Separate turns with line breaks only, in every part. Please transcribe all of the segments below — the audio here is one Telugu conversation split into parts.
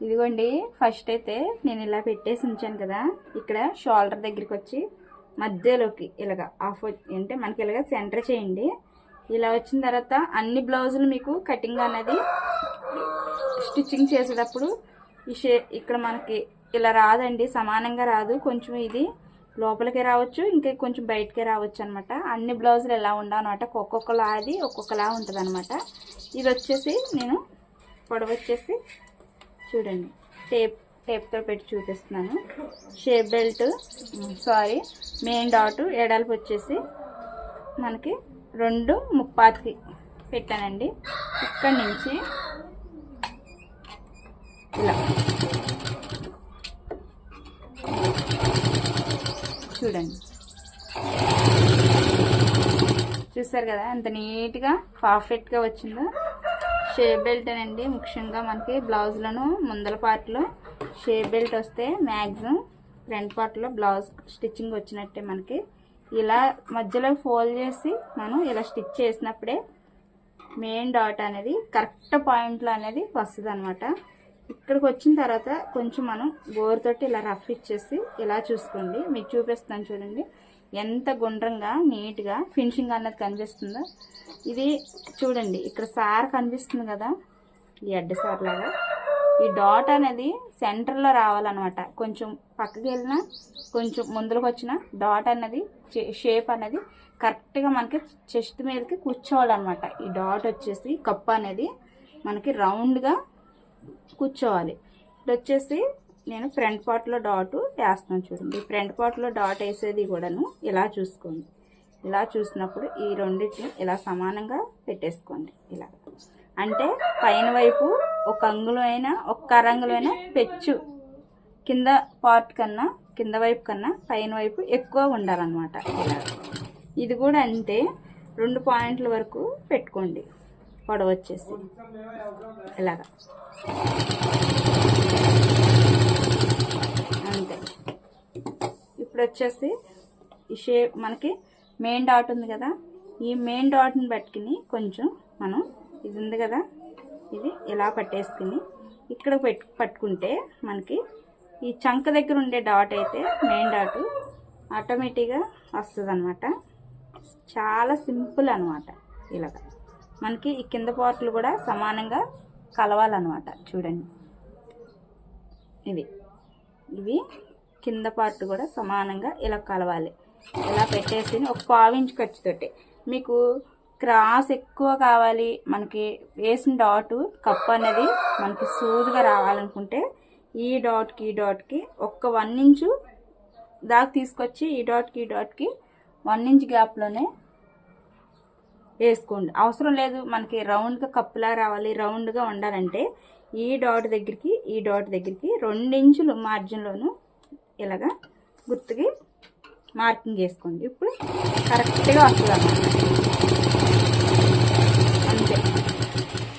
ఇదిగోండి ఫస్ట్ అయితే నేను ఇలా పెట్టేసి ఉంచాను కదా ఇక్కడ షోల్డర్ దగ్గరికి వచ్చి మధ్యలోకి ఇలాగ ఆఫ్ అంటే మనకి ఇలాగ సెంటర్ చేయండి. ఇలా వచ్చిన తర్వాత అన్ని బ్లౌజులు మీకు కటింగ్ అనేది స్టిచ్చింగ్ చేసేటప్పుడు ఈ షే ఇక్కడ మనకి ఇలా రాదండి సమానంగా రాదు. కొంచెం ఇది లోపలికి రావచ్చు ఇంకా కొంచెం బయటకే రావచ్చు అనమాట అన్ని బ్లౌజులు ఎలా ఉండవన్నమాట ఒక్కొక్కలా అది ఒక్కొక్కలా ఉంటుంది అనమాట ఇది వచ్చేసి నేను పొడవు వచ్చేసి చూడండి. టేప్ టేప్తో పెట్టి చూపిస్తున్నాను. Shape belt sorry main dot ఎడల్పు వచ్చేసి మనకి రెండు ముప్పాతికి పెట్టానండి. ఇక్కడి నుంచి ఇలా. చూడండి. చూసారు కదా ఎంత నీట్గా పర్ఫెక్ట్గా వచ్చిందో. షేప్ బెల్ట్ అండి ముఖ్యంగా మనకి బ్లౌజ్లను ముందల పార్ట్లో షేప్ బెల్ట్ వస్తే మ్యాక్సిమం ఫ్రంట్ పార్ట్లో బ్లౌజ్ స్టిచ్చింగ్ వచ్చినట్టే మనకి. ఇలా మధ్యలో ఫోల్డ్ చేసి మనం ఇలా స్టిచ్ చేసినప్పుడే మెయిన్ డాట్ అనేది కరెక్ట్ పాయింట్లో అనేది వస్తుంది అనమాట ఇక్కడికి వచ్చిన తర్వాత కొంచెం మనం గోరుతోటి ఇలా రఫ్ ఇచ్చేసి ఇలా చూసుకోండి. మీకు చూపిస్తాను చూడండి. ఎంత గుండ్రంగా నీట్గా ఫినిషింగ్ అన్నది కనిపిస్తుందో. ఇది చూడండి ఇక్కడ సార్ కనిపిస్తుంది కదా ఈ అడ్డ సార్ లాగా. ఈ డాట్ అనేది సెంటర్లో రావాలన్నమాట. కొంచెం పక్కకి వెళ్ళినా కొంచెం ముందుకు వచ్చిన డాట్ అనేది షేప్ అనేది కరెక్ట్గా మనకి చెస్ట్ మీదకి కూర్చోవాలన్నమాట. ఈ డాట్ వచ్చేసి కప్పు అనేది మనకి రౌండ్గా కూర్చోవాలి. ఇది వచ్చేసి నేను ఫ్రంట్ పార్ట్లో డాట్ వేస్తాను చూడండి. ఫ్రంట్ పార్ట్లో డాట్ వేసేది కూడాను ఇలా చూసుకోండి. ఇలా చూసినప్పుడు ఈ రెండింటిని ఇలా సమానంగా పెట్టేసుకోండి. ఇలా. అంటే పైన వైపు ఒక అంగుళం అయినా ఒక్క అరంగులం అయినా పెచ్చు. కింద పార్ట్ కన్నా కింద వైపు కన్నా పైన వైపు ఎక్కువ ఉండాలన్నమాట. ఇలా ఇది కూడా అంతే. రెండు పాయింట్ల వరకు పెట్టుకోండి. పొడవచ్చేసి ఇలాగా అంతే ఇప్పుడు వచ్చేసి ఈ షేప్ మనకి మెయిన్ డాట్ ఉంది కదా. ఈ మెయిన్ డాట్ని పట్టుకుని కొంచెం మనం ఇది ఉంది కదా ఇది ఇలా పట్టేసుకుని ఇక్కడ పెట్టు పట్టుకుంటే మనకి ఈ చంక దగ్గర ఉండే డాట్ అయితే మెయిన్ డాట్ ఆటోమేటిక్గా వస్తుంది అనమాట చాలా సింపుల్ అనమాట ఇలాగ. మనకి ఈ కింద పార్ట్లు కూడా సమానంగా కలవాలన్నమాట. చూడండి. ఇవి. ఇవి కింద పార్ట్ కూడా సమానంగా ఇలా కలవాలి. ఇలా పెట్టేసి ఒక పావించి ఖర్చుతోటి మీకు క్రాస్ ఎక్కువ కావాలి. మనకి వేసిన డాటు కప్ అనేది మనకి సూదుగా రావాలనుకుంటే ఈ డాట్కి ఈ డాట్కి ఒక్క వన్ ఇంచు దాకా తీసుకొచ్చి ఈ డాట్కి ఈ డాట్కి వన్ ఇంచ్ గ్యాప్లోనే వేసుకోండి. అవసరం లేదు. మనకి రౌండ్గా కప్పులా రావాలి. రౌండ్గా ఉండాలంటే ఈ డాట్ దగ్గరికి ఈ డాట్ దగ్గరికి రెండించులు మార్జిన్లోను ఇలాగా గుర్తుకి మార్కింగ్ చేసుకోండి. ఇప్పుడు కరెక్ట్గా వస్తుంది అంతే.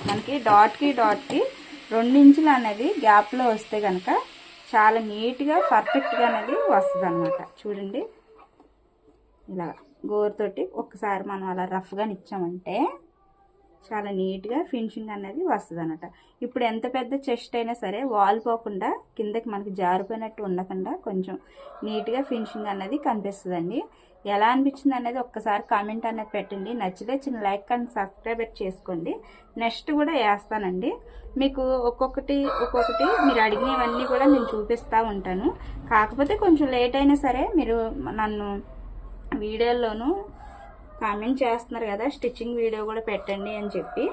మనకి డాట్కి డాట్కి రెండించులు అనేది గ్యాప్లో వస్తే కనుక చాలా నీట్గా పర్ఫెక్ట్గా అనేది వస్తుంది అనమాట చూడండి. ఇలా గోరుతోటి ఒక్కసారి మనం అలా రఫ్గా ఇచ్చామంటే చాలా నీట్గా ఫినిషింగ్ అనేది వస్తుంది అనమాట ఇప్పుడు ఎంత పెద్ద చెస్ట్ అయినా సరే వాల్ పోకుండా కిందకి మనకి జారిపోయినట్టు ఉండకుండా కొంచెం నీట్గా ఫినిషింగ్ అనేది కనిపిస్తుందండి. ఎలా అనిపించింది అనేది ఒక్కసారి కామెంట్ అనేది పెట్టండి. నచ్చితే చిన్న లైక్ అండ్ సబ్స్క్రైబ్ చేసుకోండి. నెక్స్ట్ కూడా వేస్తానండి. మీకు ఒక్కొక్కటి ఒక్కొక్కటి మీరు అడిగినవన్నీ కూడా నేను చూపిస్తూ ఉంటాను. కాకపోతే కొంచెం లేట్ అయినా సరే మీరు నన్ను వీడియోల్లోనూ కామెంట్ చేస్తున్నారు కదా స్టిచ్చింగ్ వీడియో కూడా పెట్టండి అని చెప్పి.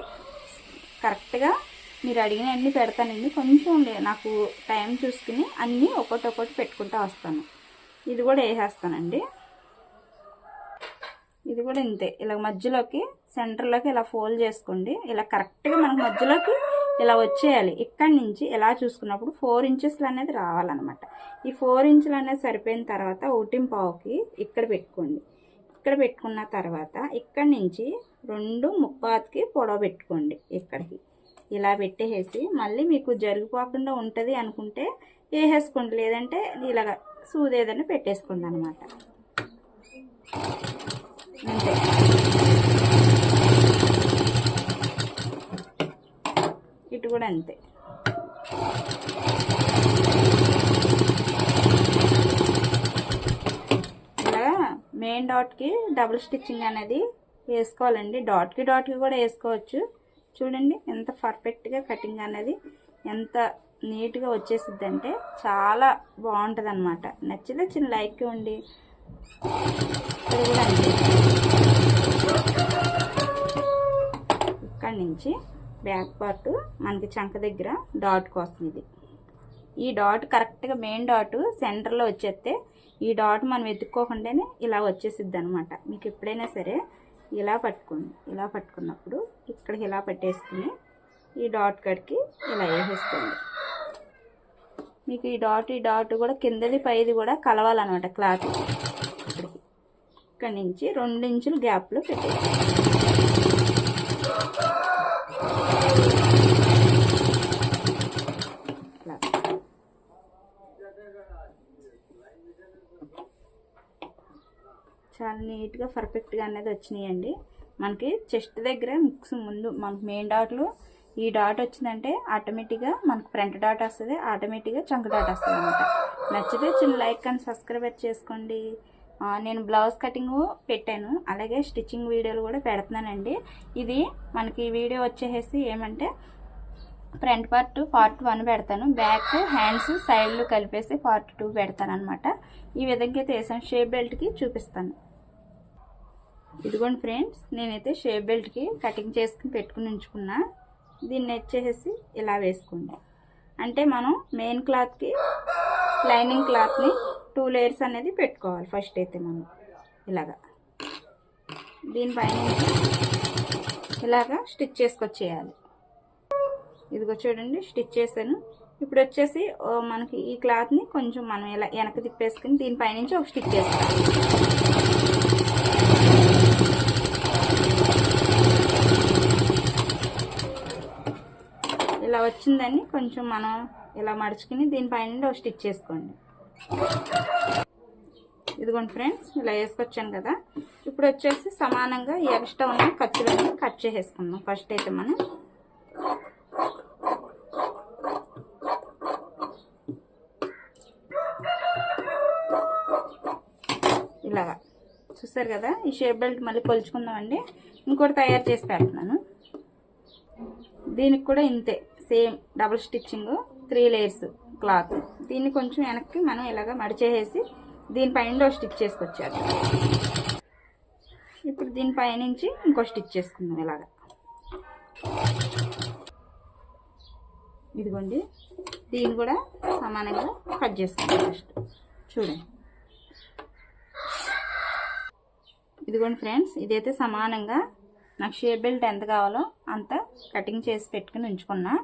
కరెక్ట్గా మీరు అడిగిన అన్నీ పెడతానండి కొంచెం లే- నాకు టైం చూసుకుని అన్నీ ఒకటి ఒకటి పెట్టుకుంటూ వస్తాను. ఇది కూడా వేసేస్తానండి. ఇది కూడా ఇంతే. ఇలా మధ్యలోకి సెంటర్లోకి ఇలా ఫోల్డ్ చేసుకోండి. ఇలా కరెక్ట్గా మనకు మధ్యలోకి ఇలా వచ్చేయాలి. ఇక్కడి నుంచి ఇలా చూసుకున్నప్పుడు ఫోర్ ఇంచెస్లు అనేది రావాలన్నమాట. ఈ ఫోర్ ఇంచులు అనేది సరిపోయిన తర్వాత పావుకి ఇక్కడ పెట్టుకోండి. ఇక్కడ పెట్టుకున్న తర్వాత ఇక్కడ నుంచి రెండు ముప్పాతికి పొడవ పెట్టుకోండి ఇక్కడికి. ఇలా పెట్టేసి మళ్ళీ మీకు జరిగిపోకుండా ఉంటుంది అనుకుంటే వేసేసుకోండి. లేదంటే ఇలాగ సూది ఏదైనా పెట్టేసుకోండి అనమాట అంతే. ఇటు కూడా అంతే. డాట్కి డబుల్ స్టిచ్చింగ్ అనేది వేసుకోవాలండి. డాట్కి డాట్కి కూడా వేసుకోవచ్చు. చూడండి ఎంత పర్ఫెక్ట్గా కటింగ్ అనేది ఎంత నీట్గా వచ్చేసిద్దంటే చాలా బాగుంటుంది అనమాట నచ్చితే చిన్న లైక్ ఉండి ఇక్కడి నుంచి బ్యాక్ పార్ట్ మనకి చంక దగ్గర డాట్ కోసం ఇది ఈ డాట్ కరెక్ట్గా మెయిన్ డాట్ సెంటర్లో వచ్చేస్తే ఈ డాట్ మనం వెతుక్కోకుండానే ఇలా వచ్చేసిద్ది అనమాట మీకు ఎప్పుడైనా సరే ఇలా పట్టుకోండి. ఇలా పట్టుకున్నప్పుడు ఇక్కడికి ఇలా పట్టేసుకుని ఈ డాట్ కడికి ఇలా వేసేసుకోండి. మీకు ఈ డాట్ ఈ డాట్ కూడా కిందది పైది కూడా కలవాలన్నమాట క్లాత్ ఇక్కడికి ఇక్కడ నుంచి రెండు ఇంచులు గ్యాప్లో పెట్టేసి చాలా నీట్గా పర్ఫెక్ట్గా అనేది వచ్చినాయండి. మనకి చెస్ట్ దగ్గర ముక్స్ ముందు మనకి మెయిన్ డాట్లు ఈ డాట్ వచ్చిందంటే ఆటోమేటిక్గా మనకు ఫ్రంట్ డాట్ వస్తుంది ఆటోమేటిక్గా చంక డాట్ వస్తుంది అనమాట నచ్చితే చిన్న లైక్ అండ్ సబ్స్క్రైబ్ చేసుకోండి. నేను బ్లౌజ్ కటింగ్ పెట్టాను అలాగే స్టిచ్చింగ్ వీడియోలు కూడా పెడుతున్నానండి. ఇది మనకి ఈ వీడియో వచ్చేసి ఏమంటే ఫ్రంట్ పార్ట్ పార్ట్ వన్ పెడతాను బ్యాక్ హ్యాండ్స్ సైడ్లు కలిపేసి పార్ట్ టూ పెడతాను అనమాట ఈ విధంగా అయితే వేసాను షేప్ బెల్ట్కి చూపిస్తాను. ఇదిగోండి ఫ్రెండ్స్ నేనైతే షేప్ బెల్ట్కి కటింగ్ చేసుకుని పెట్టుకుని ఉంచుకున్నా. దీన్ని వచ్చేసి ఇలా వేసుకోండి. అంటే మనం మెయిన్ క్లాత్కి లైనింగ్ క్లాత్ని టూ లేయర్స్ అనేది పెట్టుకోవాలి ఫస్ట్ అయితే మనం. ఇలాగా. దీనిపైన ఇలాగా స్టిచ్ చేసుకొచ్చేయాలి. ఇదిగో చూడండి స్టిచ్ చేశాను. ఇప్పుడు వచ్చేసి మనకి ఈ క్లాత్ని కొంచెం మనం ఇలా వెనక తిప్పేసుకుని దీనిపైనుంచి ఒక స్టిచ్ చేస్తాం ఇలా వచ్చిందని కొంచెం మనం ఇలా మడుచుకుని దీనిపైన ఒక స్టిచ్ చేసుకోండి. ఇదిగోండి ఫ్రెండ్స్ ఇలా వేసుకొచ్చాను కదా. ఇప్పుడు వచ్చేసి సమానంగా ఎక్స్ట్రా ఉన్న ఖర్చులన్నీ కట్ చేసేసుకుందాం. ఫస్ట్ అయితే మనం ఇలాగా. చూసారు కదా? ఈ షేప్ బెల్ట్ మళ్ళీ కొలుచుకుందామండి. ఇంకోటి తయారు చేసి పెడుతున్నాను. దీనికి కూడా ఇంతే same double stitching three layers cloth. దీన్ని కొంచెం వెనక్కి మనం ఇలాగ మడిచేసేసి దీనిపైన ఒక స్టిచ్ చేసుకొచ్చారు ఇప్పుడు దీనిపైనుంచి ఇంకో స్టిచ్ చేసుకుందాం ఇలాగ. ఇదిగోండి దీన్ని కూడా సమానంగా కట్ చేసుకుందాం ఫస్ట్. చూడండి. ఇదిగోండి ఫ్రెండ్స్ ఇదైతే సమానంగా నాకు షేప్ బెల్ట్ ఎంత కావాలో అంత కటింగ్ చేసి పెట్టుకుని ఉంచుకున్నా.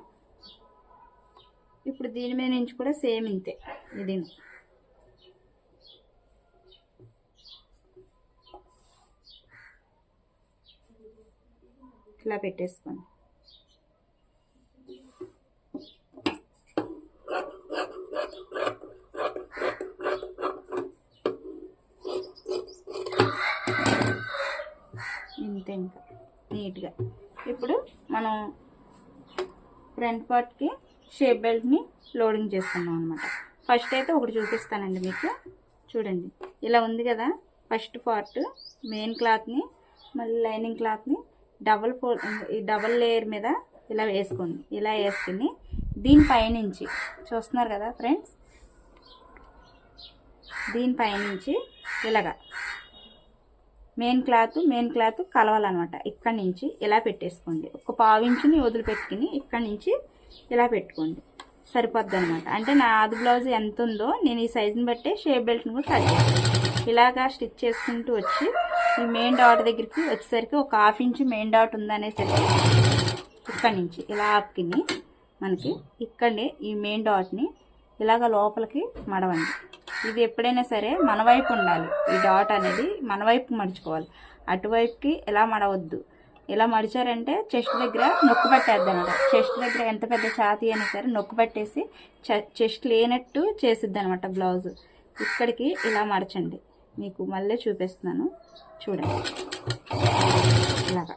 ఇప్పుడు దీని మీద నుంచి కూడా సేమ్ ఇంతే. ఇది ఇట్లా పెట్టేసుకోండి. ఇంతే ఇంకా. నీట్గా. ఇప్పుడు మనం ఫ్రంట్ పార్ట్కి షేప్ బెల్ట్ని లోడింగ్ చేసుకున్నాం అనమాట ఫస్ట్ అయితే ఒకటి చూపిస్తానండి మీకు. చూడండి. ఇలా ఉంది కదా. ఫస్ట్ పార్ట్ మెయిన్ క్లాత్ని మళ్ళీ లైనింగ్ క్లాత్ని డబల్ ఫోల్ ఈ డబల్ లేయర్ మీద ఇలా వేసుకోండి. ఇలా వేసుకుని దీనిపైనుంచి చూస్తున్నారు కదా ఫ్రెండ్స్? దీనిపైనుంచి ఇలాగా మెయిన్ క్లాత్ మెయిన్ క్లాత్ కలవాలన్నమాట. ఇక్కడ నుంచి ఇలా పెట్టేసుకోండి. ఒక పావించుని వదిలిపెట్టుకుని ఇక్కడి నుంచి ఇలా పెట్టుకోండి. సరిపోద్ది అనమాట అంటే నా ఆది బ్లౌజ్ ఎంత ఉందో నేను ఈ సైజుని బట్టే షేప్ బెల్ట్ని కూడా కట్ చేస్తాను. ఇలాగా స్టిచ్ చేసుకుంటూ వచ్చి ఈ మెయిన్ డాట్ దగ్గరికి వచ్చేసరికి ఒక హాఫ్ ఇంచ్ మెయిన్ డాట్ ఉందనేసరికి ఇక్కడి నుంచి ఇలా ఆపుకుని మనకి ఇక్కడే ఈ మెయిన్ డాట్ని ఇలాగ లోపలికి మడవండి. ఇది ఎప్పుడైనా సరే మన వైపు ఉండాలి. ఈ డాట్ అనేది మన వైపు మడుచుకోవాలి అటువైపుకి ఎలా మడవద్దు. ఇలా మడిచారంటే చెస్ట్ దగ్గర నొక్కు పట్టేద్ది అనమాట చెస్ట్ దగ్గర ఎంత పెద్ద ఛాతీ అయినా సరే నొక్కు పట్టేసి చెస్ట్ లేనట్టు చేసిద్ది అనమాట బ్లౌజ్ ఇక్కడికి ఇలా మడచండి. మీకు మళ్ళీ చూపిస్తున్నాను. చూడండి. ఇలాగా.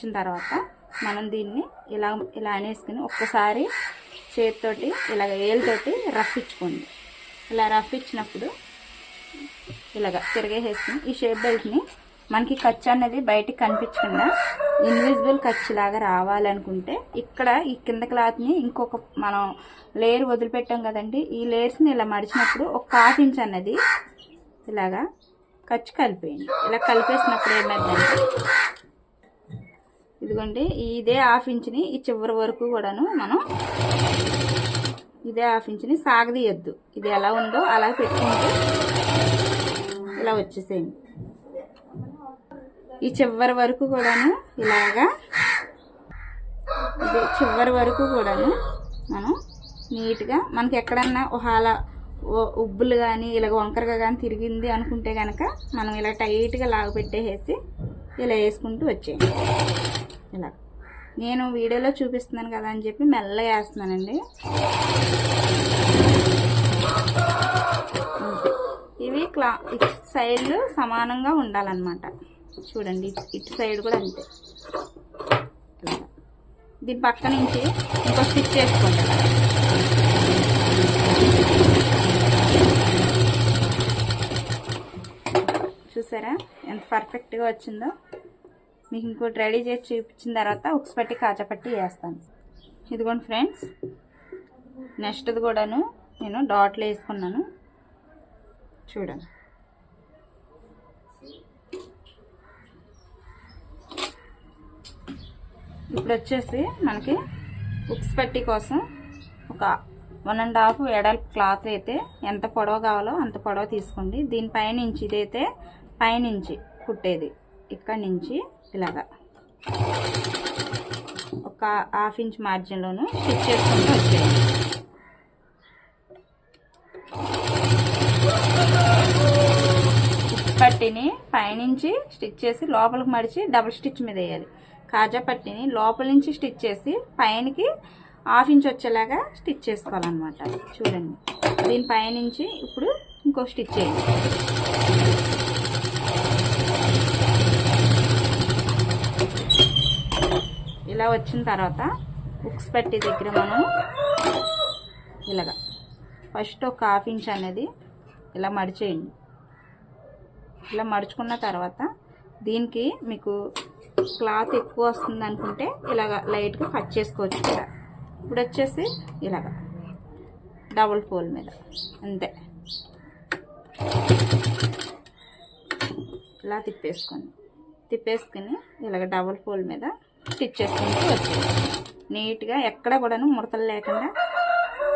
వచ్చిన తర్వాత మనం దీన్ని ఇలా ఇలా అనేసుకుని ఒక్కసారి చేతితోటి ఇలాగ ఏలుతోటి రఫ్ ఇచ్చుకోండి. ఇలా రఫ్ ఇచ్చినప్పుడు ఇలాగ తిరిగేసేసుకుని ఈ షేప్ బెల్ట్ని మనకి ఖర్చు అనేది బయటికి కనిపించకుండా ఇన్విజిబుల్ ఖర్చు లాగా రావాలనుకుంటే ఇక్కడ ఈ కింద క్లాత్ని ఇంకొక మనం లేయర్ వదిలిపెట్టాం కదండి ఈ లేయర్స్ని ఇలా మడిచినప్పుడు ఒక హాఫ్ ఇంచ్ అన్నది ఇలాగా ఖర్చు కలిపేయండి. ఇలా కలిపేసినప్పుడు ఏమైందంటే ఇదిగోండి ఇదే హాఫ్ ఇంచ్ని ఈ చివరి వరకు కూడాను మనం ఇదే హాఫ్ ఇంచ్ని సాగదీయద్దు. ఇది ఎలా ఉందో అలా పెట్టుకుంటే ఇలా వచ్చేసేయండి. ఈ చివరి వరకు కూడాను ఇలాగా ఇది చివరి వరకు కూడాను మనం నీట్గా మనకి ఎక్కడన్నా హాల ఉబ్బులు కానీ ఇలాగ వంకరగా కానీ తిరిగింది అనుకుంటే కనుక మనం ఇలా టైట్గా లాగ పెట్టేసేసి ఇలా వేసుకుంటూ వచ్చేయండి ఇలా. నేను వీడియోలో చూపిస్తున్నాను కదా అని చెప్పి మెల్లగా వేస్తున్నానండి. ఇవి క్లా ఇటు సైడ్లు సమానంగా ఉండాలన్నమాట. చూడండి ఇటు- సైడ్ కూడా అంతే. దీని పక్క నుంచి ఇంకో స్టిచ్ చేసుకోండి ఇలా. చూసారా? ఎంత పర్ఫెక్ట్గా వచ్చిందో. మీకు ఇంకోటి రెడీ చేసి చూపించిన తర్వాత ఉక్స్ పట్టి కాచా వేస్తాను. ఇదిగోండి ఫ్రెండ్స్. నెక్స్ట్ది కూడాను నేను డాట్లు వేసుకున్నాను. చూడండి. ఇప్పుడు వచ్చేసి మనకి ఉక్స్ పట్టి కోసం ఒక వన్ అండ్ హాఫ్ ఎడల్ క్లాత్ అయితే ఎంత పొడవు కావాలో అంత పొడవు తీసుకోండి. దీనిపైన ఇంచిదైతే పైనుంచి కుట్టేది. ఇక్కడి నుంచి ఇలాగా. ఒక హాఫ్ ఇంచ్ మార్జిన్లోను స్టిచ్ చేసుకుంటూ వచ్చేది పట్టిని పైనుంచి స్టిచ్ చేసి లోపలికి మడిచి డబుల్ స్టిచ్ మీద వేయాలి. కాజా పట్టిని లోపల నుంచి స్టిచ్ చేసి పైనకి హాఫ్ ఇంచ్ వచ్చేలాగా స్టిచ్ చేసుకోవాలన్నమాట. చూడండి. దీని పైనుంచి ఇప్పుడు ఇంకో స్టిచ్ చేయండి. ఇలా వచ్చిన తర్వాత ఉక్స్ పట్టి దగ్గర మనం ఇలాగా ఫస్ట్ ఒక హాఫ్ ఇంచ్ అనేది ఇలా మడిచేయండి. ఇలా మడుచుకున్న తర్వాత దీనికి మీకు క్లాత్ ఎక్కువ వస్తుంది అనుకుంటే ఇలాగ లైట్గా కట్ చేసుకోవచ్చు కూడా ఇప్పుడు వచ్చేసి ఇలాగ డబుల్ ఫోల్ మీద అంతే. ఇలా తిప్పేసుకోండి తిప్పేసుకుని ఇలాగ డబుల్ ఫోల్ మీద స్టిచ్ చేసుకుంటూ వచ్చేది నీట్గా ఎక్కడ కూడాను ముడతలు లేకుండా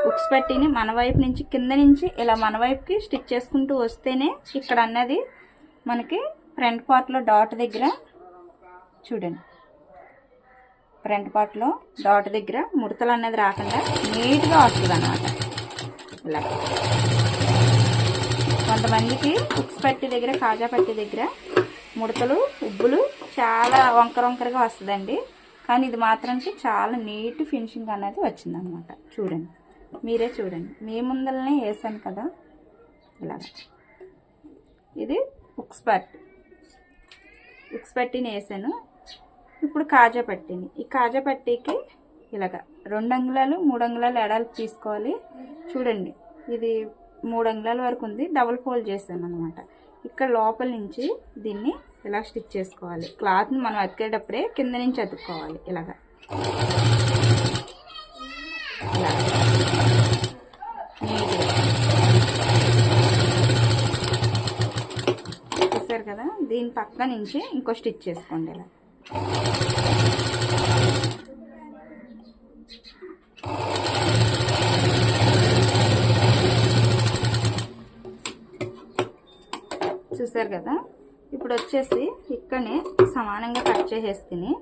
ఉక్స్ పట్టిని మన వైపు నుంచి కింద నుంచి ఇలా మన వైపుకి స్టిచ్ చేసుకుంటూ వస్తేనే ఇక్కడ అన్నది మనకి ఫ్రంట్ పార్ట్లో డాట్ దగ్గర చూడండి. ఫ్రంట్ పార్ట్లో డాట్ దగ్గర ముడతలు అనేది రాకుండా నీట్గా వస్తుంది అన్నమాట. ఇలా. కొంతమందికి ఉక్స్ పట్టి దగ్గర కాజా పట్టి దగ్గర ముడతలు ఉబ్బులు చాలా వంకర వంకరగా వస్తుందండి. కానీ ఇది మాత్రానికి చాలా నీట్ ఫినిషింగ్ అనేది వచ్చిందనమాట. చూడండి. మీరే చూడండి. మీ ముందరనే వేసాను కదా. ఇలా. ఇది ఉక్స్ పట్టి ఉక్స్ పట్టిని వేసాను. ఇప్పుడు కాజా పట్టిని. ఈ కాజా పట్టీకి ఇలాగ రెండు అంగుళాలు మూడు అంగుళాలు ఎడాలు తీసుకోవాలి. చూడండి. ఇది మూడు అంగుళాల వరకు ఉంది. డబుల్ ఫోల్డ్ చేశాను అనమాట ఇక్కడ లోపల నుంచి దీన్ని ఇలా స్టిచ్ చేసుకోవాలి. క్లాత్ని మనం అతికేటప్పుడే కింద నుంచి అతుక్కోవాలి. ఇలాగ. చూసారు కదా? దీని పక్క నుంచి ఇంకో స్టిచ్ చేసుకోండి ఇలా. చూసారు కదా? ఇప్పుడు వచ్చేసి ఇక్కడనే సమానంగా కట్ చేసేసుకుని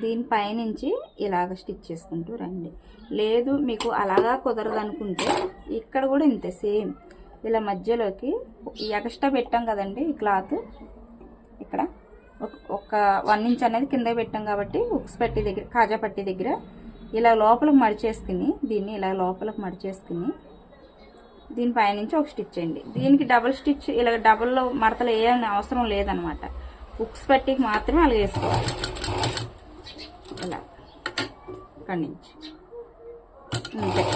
దీనిపైనుంచి ఇలాగ స్టిచ్ చేసుకుంటూ రండి. లేదు మీకు అలాగా కుదరదు అనుకుంటే ఇక్కడ కూడా ఇంతే సేమ్. ఇలా మధ్యలోకి ఎక్స్ట్రా పెట్టాం కదండి ఈ క్లాత్. ఇక్కడ ఒక- ఒక వన్ ఇంచ్ అనేది కింద పెట్టాం కాబట్టి ఉక్స్ పట్టి దగ్గర కాజా పట్టి దగ్గర ఇలా లోపలికి మడిచేసుకుని దీన్ని ఇలా లోపలికి మడిచేసుకుని దీనిపై నుంచి ఒక స్టిచ్ అండి. దీనికి డబుల్ స్టిచ్ ఇలా డబుల్లో మడతలు వేయాలని అవసరం లేదనమాట. ఉక్స్ పట్టికి మాత్రమే అలా వేసుకోవాలి. ఇలా. ఇలా ఇక్కడి నుంచి. అంతే.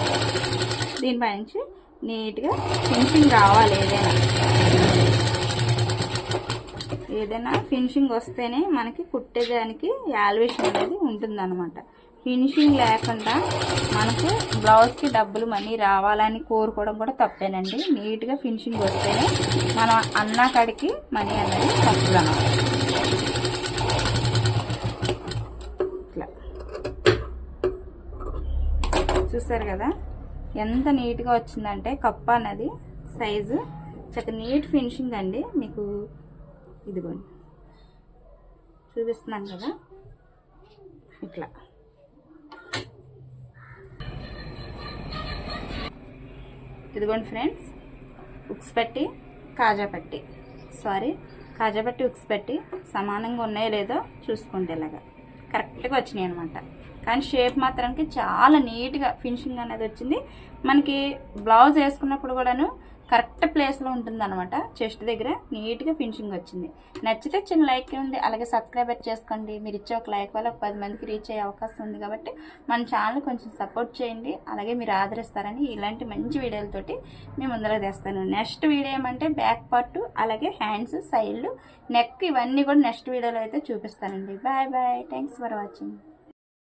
దీనిపై నుంచి నీట్గా ఫినిషింగ్ రావాలి ఏదైనా. ఏదైనా ఫినిషింగ్ వస్తేనే మనకి కుట్టేదానికి యాల్వేషన్ అనేది ఉంటుందన్నమాట ఫినిషింగ్ లేకుండా మనకు బ్లౌజ్కి డబ్బులు మనీ రావాలని కోరుకోవడం కూడా తప్పేనండి. నీట్గా ఫినిషింగ్ వస్తేనే మనం అన్న కాడికి మనీ అనేది తప్పులు అన్నమాట ఇట్లా. చూసారు కదా? ఎంత నీట్గా వచ్చిందంటే కప్ప అన్నది సైజు చక్కగా నీట్ ఫినిషింగ్ అండి. మీకు ఇదిగోండి. చూపిస్తున్నాను కదా? ఇట్లా. ఇదిగోండి ఫ్రెండ్స్ ఉక్స్ పెట్టి కాజా పెట్టి. సారీ కాజా పెట్టి ఉక్స్ పెట్టి సమానంగా ఉన్నాయో లేదో చూసుకోండి ఇలాగా. కరెక్ట్గా వచ్చినాయి అనమాట కానీ షేప్ మాత్రానికి చాలా నీట్గా ఫినిషింగ్ అనేది వచ్చింది. మనకి బ్లౌజ్ వేసుకున్నప్పుడు కూడాను కరెక్ట్ ప్లేస్లో ఉంటుంది అనమాట చెస్ట్ దగ్గర నీట్గా ఫినిషింగ్ వచ్చింది. నచ్చితే చిన్న లైక్ ఉంది అలాగే సబ్స్క్రైబర్ చేసుకోండి. మీరు ఇచ్చే ఒక లైక్ వల్ల ఒక పది మందికి రీచ్ అయ్యే అవకాశం ఉంది కాబట్టి మన ఛానల్ కొంచెం సపోర్ట్ చేయండి. అలాగే మీరు ఆదరిస్తారని ఇలాంటి మంచి వీడియోలతోటి మేము ముందర తెస్తాను. నెక్స్ట్ వీడియో ఏమంటే బ్యాక్ పార్ట్ అలాగే హ్యాండ్స్ సైడ్లు నెక్ ఇవన్నీ కూడా నెక్స్ట్ వీడియోలో అయితే చూపిస్తానండి. Bye bye. Thanks for watching.